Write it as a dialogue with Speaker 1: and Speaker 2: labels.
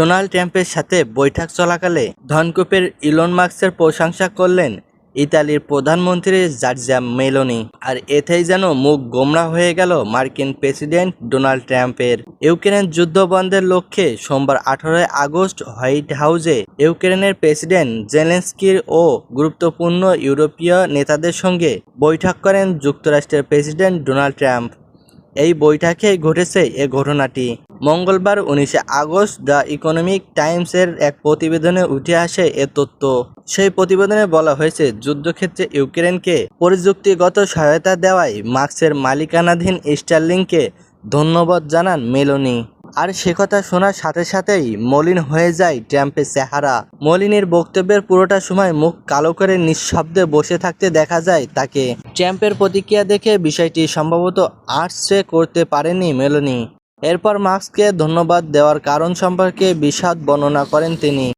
Speaker 1: Donald ট্রাম্পের সাথে বৈঠক চলাকালে ধনকুপের ইলন মার্কসের প্রশংসা করলেন ইতালির প্রধানমন্ত্রী জার্জিয়া মেলোনি। আর এতেই যেন মুখ গোমরা হয়ে গেল মার্কিন প্রেসিডেন্ট ডোনাল্ড ট্রাম্পের। ইউক্রেন যুদ্ধ বন্ধের লক্ষ্যে সোমবার আঠারোই আগস্ট হোয়াইট হাউসে ইউক্রেনের প্রেসিডেন্ট জেলেন্সকির ও গুরুত্বপূর্ণ ইউরোপীয় নেতাদের সঙ্গে বৈঠক করেন যুক্তরাষ্ট্রের প্রেসিডেন্ট ডোনাল্ড ট্রাম্প। এই বৈঠকে ঘটেছে এ ঘটনাটি। মঙ্গলবার উনিশে আগস্ট দ্য ইকোনমিক টাইমসের এক প্রতিবেদনে উঠে আসে এ তথ্য। সেই প্রতিবেদনে বলা হয়েছে, যুদ্ধক্ষেত্রে ইউক্রেনকে প্রযুক্তিগত সহায়তা দেওয়ায় মার্ক্সের মালিকানাধীন স্টার্লিংকে ধন্যবাদ জানান মেলোনি। আর সে কথা শোনার সাথে সাথেই মলিন হয়ে যায় ট্রাম্পের চেহারা। মলিনের বক্তব্যের পুরোটা সময় মুখ কালো করে নিঃশব্দে বসে থাকতে দেখা যায় তাকে। ট্রাম্পের প্রতিক্রিয়া দেখে বিষয়টি সম্ভবত আর্টসে করতে পারেনি মেলোনি। এরপর মার্কসকে ধন্যবাদ দেওয়ার কারণ সম্পর্কে বিষাদ বর্ণনা করেন তিনি।